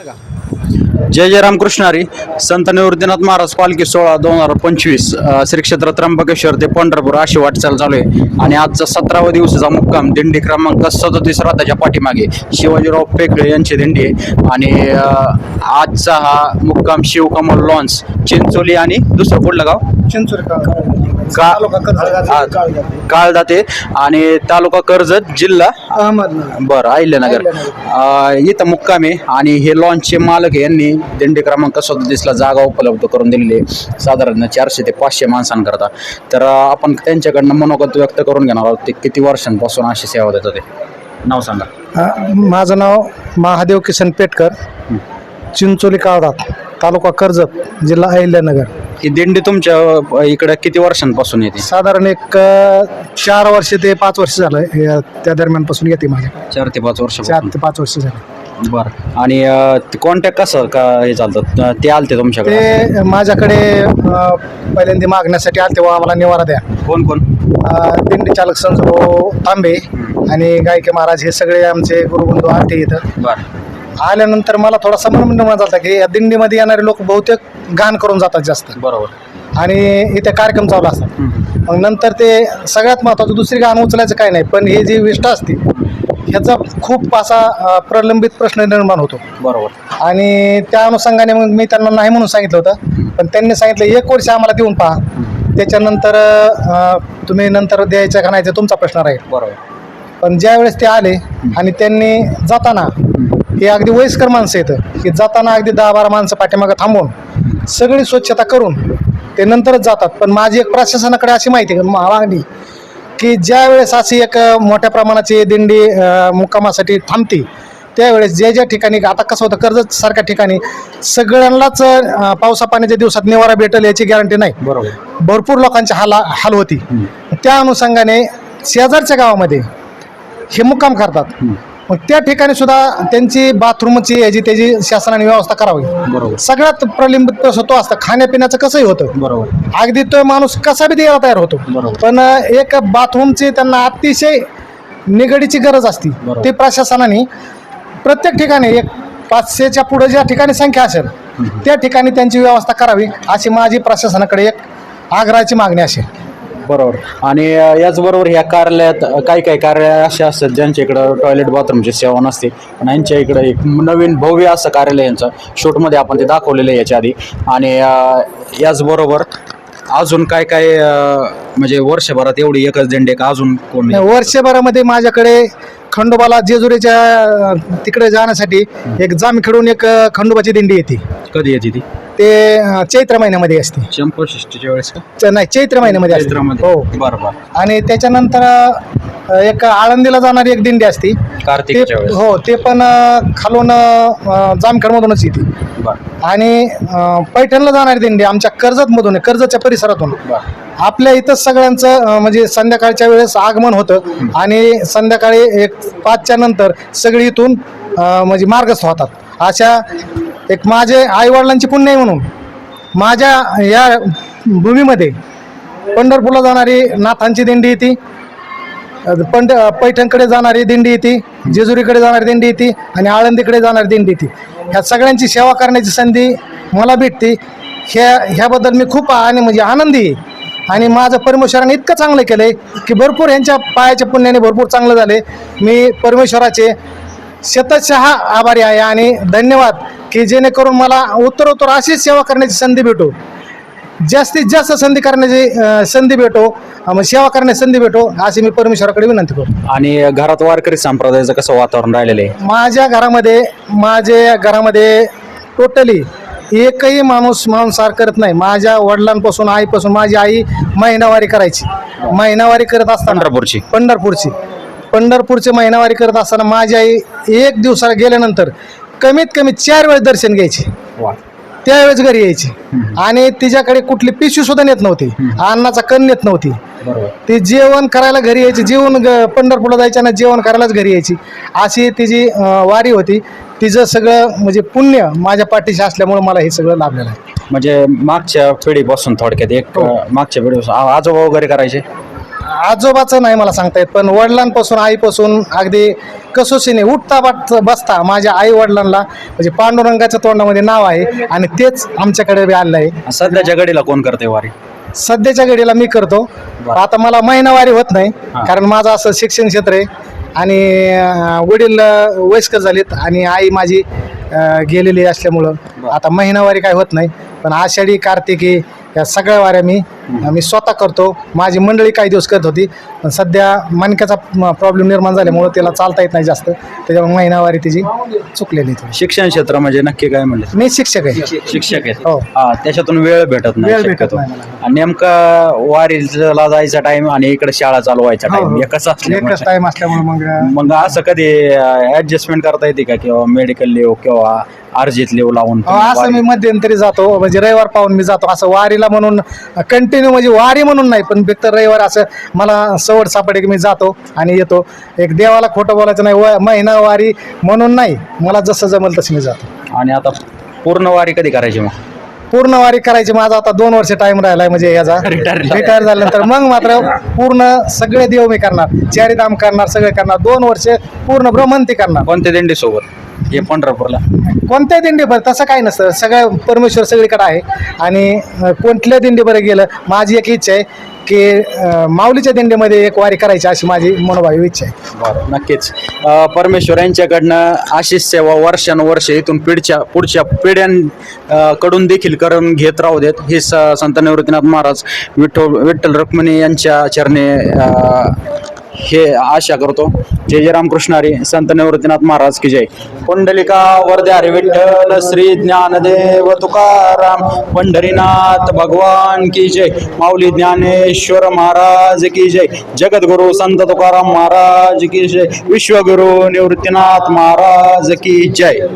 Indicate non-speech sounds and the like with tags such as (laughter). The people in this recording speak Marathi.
जय जय रामकृष्ण हरी. संत निवृत्तीनाथ महाराज पालखी सोळा दोन हजार पंचवीस श्री क्षेत्र त्र्यंबकेश्वर ते पंढरपूर अशी वाटचाल चालू आहे. आणि आजचा सतरावा दिवसाचा मुक्काम दिंडी क्रमांक सदतीस रथाच्या पाठीमागे शिवाजीराव पेकळे यांची दिंडी आहे. आणि आजचा हा मुक्काम शिवकमल लॉन्स चिंचोली आणि दुसरं कुठलं गाव? चिंचोरी का हा, काळदाते आणि तालुका कर्जत जिल्हा? अहमदनगर. बरं अहिल्यानगर. अं, इथं मुक्काम आहे. आणि हे लॉन्चचे मालक आहे, यांनी दिंडी क्रमांक सदतीसला जागा उपलब्ध करून दिलेली आहे. साधारण चारशे ते पाचशे माणसांकरता. तर अं, आपण त्यांच्याकडनं मनोगत व्यक्त करून घेणार आहोत. ते किती वर्षांपासून अशी सेवा देतात ते? नाव सांगा. माझं नाव महादेव किसन पेटकर. चिंचोली काळदात तालुका कर्जत जिल्हा अहिल्यानगर. ही दिंडी तुमच्या अं, इकडं किती वर्षांपासून येते? साधारण एक अ, चार वर्ष ते पाच वर्ष झालं हे, त्या दरम्यानपासून येते माझ्या चार ते पाच वर्ष चार ते पाच वर्ष झाले. बरं. आणि कॉन्टॅक्ट कसं का हे चालतं? अं, ते आलते तुमच्याकडे? ते माझ्याकडे अ, पहिल्यांदा मागण्यासाठी आले तेव्हा आम्हाला निवारा द्या. कोण कोण? अ, दिंडी चालक संजभाऊ तांबे आणि गायके महाराज हे सगळे आमचे गुरुबंधू आते इथं. बरं. आल्यानंतर मला थोडासा मनमंड म्हणत होता की या दिंडीमध्ये येणारे लोक बहुतेक घाण करून जातात जास्त. बरोबर. आणि इथे कार्यक्रम चालू असतात. मग नंतर ते सगळ्यात महत्त्वाचं दुसरी गाणं उचलायचं काय नाही पण ही जी विष्ठा असते ह्याचा खूप असा अ, प्रलंबित प्रश्न निर्माण होतो. बरोबर. आणि त्या अनुषंगाने मग मी त्यांना नाही म्हणून सांगितलं होतं पण त्यांनी सांगितलं एक वर्ष आम्हाला देऊन पहा. त्याच्यानंतर अ, तुम्ही नंतर द्यायचं का नाही ते तुमचा प्रश्न राहील. बरोबर. पण ज्या वेळेस ते आले आणि त्यांनी जाताना हे अगदी वयस्कर माणसं येतं की जाताना अगदी दहा बारा माणसं पाठीमागं थांबून सगळी स्वच्छता करून ते नंतरच जातात. पण माझी एक प्रशासनाकडे अशी माहिती मागणी की ज्या वेळेस अशी एक मोठ्या प्रमाणाची दिंडी मुक्कामासाठी थांबते त्यावेळेस जे ज्या ठिकाणी आता कसं होतं कर्जत सारख्या ठिकाणी सगळ्यांनाच पावसा पाण्याच्या दिवसात निवारा भेटेल याची गॅरंटी नाही. बरोबर. भरपूर लोकांची हाल हाल होती. त्या अनुषंगाने शेजारच्या गावामध्ये हे मुक्काम करतात. मग त्या ठिकाणी सुद्धा त्यांची बाथरूमची याची त्याची शासनाने व्यवस्था करावी. बरोबर. सगळ्यात प्रलंबित प्रश्न तो असतं खाण्यापिण्याचं कसंही होतं. बरोबर. अगदी तो माणूस कसा बी द्यायला तयार होतो. बरोबर. पण एक बाथरूमची त्यांना अतिशय निगडीची गरज असती. बरोबर. ते प्रशासनाने प्रत्येक ठिकाणी एक पाचशेच्या पुढे ज्या ठिकाणी संख्या असेल त्या ठिकाणी त्यांची व्यवस्था करावी अशी माझी प्रशासनाकडे एक आग्रहाची मागणी असेल. बरोबर. आणि याचबरोबर ह्या कार्यालयात काही काही कार्यालय असे असतात ज्यांच्या इकडं टॉयलेट बाथरूमची सेवा नसते. पण यांच्या इकडं एक नवीन भव्य असं कार्यालय यांचं शूटमध्ये आपण ते दाखवलेलं आहे याच्या आधी. आणि याचबरोबर अजून काय काय म्हणजे वर्षभरात एवढी एकच दिंडी का? अजून कोण नाही? वर्षभरामध्ये माझ्याकडे खंडोबाला जेजुरीच्या तिकडे जाण्यासाठी एक जाम खेळून एक खंडोबाची दिंडी येते. कधी येते ती? ते अं, चैत्र महिन्यामध्ये असते. चंपषष्टीच्या वेळेस का? च- नाही चैत्र महिन्यामध्ये असते. चैत्रामध्ये हो. बरं बरं. आणि त्याच्यानंतर एक आळंदीला जाणारी एक दिंडी असते. ते वेळेस. हो ते पण अं, खालून अं, जामखेडमधूनच येते. बरं. आणि अं, पैठणला जाणारी दिंडी आमच्या कर्जतमधून आहे, कर्जतच्या परिसरातून. बरं. आपल्या इथंच सगळ्यांचं अं, म्हणजे संध्याकाळच्या वेळेस आगमन होतं आणि संध्याकाळी एक पाचच्या नंतर सगळी इथून अं, म्हणजे मार्गस्थ होतात. अशा एक माझे आईवडिलांची पुण्य आहे म्हणून. माझ्या या भूमीमध्ये पंढरपूरला जाणारी नाथांची दिंडी येते. पंढ पैठणकडे जाणारी दिंडी येते जेजुरीकडे जाणारी दिंडी येते आणि आळंदीकडे जाणारी दिंडी येते ह्या सगळ्यांची सेवा करण्याची संधी मला भेटते. ह्या ह्याबद्दल मी खूप आणि म्हणजे आनंदी आहे. आणि माझं परमेश्वराने इतकं चांगलं केलं आहे की भरपूर यांच्या पायाच्या पुण्याने भरपूर चांगलं झाले मी परमेश्वराचे शतशः आभारी आहे आणि धन्यवाद की जेणेकरून मला उत्तरोत्तर अशीच सेवा करण्याची संधी भेटू. जास्तीत जास्त संधी करण्याची संधी भेटो अं, सेवा करण्याची संधी भेटो अशी मी परमेश्वराकडे विनंती करतो. आणि घरात वारकरी संप्रदायाचं कसं वातावरण राहिलेलं आहे? माझ्या घरामध्ये माझ्या घरामध्ये टोटली एकही माणूस मांसाहार करत नाही. माझ्या वडिलांपासून आईपासून माझी आई महिनावारी करायची. महिनावारी करत असताना पंढरपूरची. पंढरपूरची. पंढरपूरची महिनावारी करत असताना माझी आई एक दिवसाला गेल्यानंतर कमीत कमी चार वेळेस दर्शन घ्यायची. वा. त्यावेळेस घरी यायची. आणि तिच्याकडे कुठली पिशवी सुद्धा नेत नव्हती. अन्नाचा कण नेत नव्हती. बरोबर. ती जेवण करायला घरी यायची. जेवण पंढरपूरला जायच्या ना जेवण करायलाच घरी यायची. अशी तिची वारी होती तिचं सगळं म्हणजे पुण्य माझ्या पाठीशी असल्यामुळे मला हे सगळं लाभलेलं आहे. म्हणजे मागच्या पिढीपासून थोडक्यात एक हो. मागच्या पिढीपासून. आजोबा वगैरे करायचे? आजोबाचं नाही मला सांगता येत पण वडिलांपासून आईपासून अगदी कसोशीने उठता बाट बसता माझ्या आई वडिलांना म्हणजे पांडुरंगाच्या तोंडामध्ये नाव आहे आणि तेच आमच्याकडे बी आलेलं आहे. सध्याच्या घडीला कोण करते वारी? सध्याच्या घडीला मी करतो. आता मला महिनावारी होत नाही. कारण माझं असं शिक्षण क्षेत्र आहे आणि वडील वयस्कर झालेत आणि आई माझी अं, गेलेली असल्यामुळं आता महिनावारी काय होत नाही. पण आषाढी कार्तिकी या सगळ्या वाऱ्या मी मी स्वतः करतो. माझी मंडळी काही दिवस करत होती पण सध्या मणक्याचा प्रॉब्लेम निर्माण झाल्यामुळं त्याला चालता येत नाही जास्त. त्याच्यामुळे महिनावारी तिची चुकलेली थोडी. शिक्षण क्षेत्र म्हणजे नक्की काय म्हणले? मी शिक्षक आहे. शिक्षक. आहेत हो. हा त्याच्यातून वेळ भेटत नाही वेळ भेटत शक्यतो. नाही मला. आणि नेमका वारीला जायचा टाइम आणि इकडे शाळा चालू व्हायचा हो, टाइम हो. एकच एकच टाईम असल्यामुळे मग मग असं कधी ऍडजस्टमेंट करता येते का? किंवा मेडिकल लिव किंवा अर्जित लिव लावून अहो, असं मी मध्यंतरी जातो. म्हणजे रविवार पाहून मी जातो. असं वारीला म्हणून कंटिन्यू म्हणजे वारी म्हणून नाही पण फक्त रविवार असं मला सवड सापडे की मी जातो आणि येतो. एक देवाला खोटं बोलायचं नाही व महिना वारी म्हणून नाही मला जसं जमेल तसं मी जातो. आणि आता पूर्ण वारी कधी करायची मग? पूर्ण वारी करायची माझा आता दोन वर्ष टाइम राहिलाय म्हणजे याचा. (laughs) रिटायर झाल्यानंतर मग मात्र पूर्ण सगळे देव मी करणार चारिधाम करणार सगळे करणार दोन वर्ष पूर्ण भ्रमंती करणार. कोणत्या दिंडी सोबत? हे पंढरपूरला. कोणत्याही दिंडी बरं तसं काही नसतं. सगळं परमेश्वर सगळीकडे आहे. आणि अं, कोणत्या दिंडी बरं गेलं? माझी एक इच्छा आहे की अं, माऊलीच्या दिंडीमध्ये एक वारी करायची अशी माझी मनोभावी इच्छा आहे. बरं नक्कीच. अ, परमेश्वर यांच्याकडनं अशीच सेवा वर्षानुवर्ष इथून पिढच्या पुढच्या पिढ्यां अ, कडून देखील करून घेत राहू देत. हे स संत निवृत्तीनाथ महाराज विठ्ठल विठ्ठल रुक्मिणी यांच्या चरणी अ, हे आशा करतो. जय जय रामकृष्ण हरी. संत निवृत्तीनाथ महाराज की जय. पुंडलिका वरदे हरी विठ्ठल श्री ज्ञानदेव तुकाराम. पंढरीनाथ भगवान की जय. माऊली ज्ञानेश्वर महाराज की जय. जगद्गुरु संत तुकाराम महाराज की जय. विश्वगुरु निवृत्तीनाथ महाराज की जय.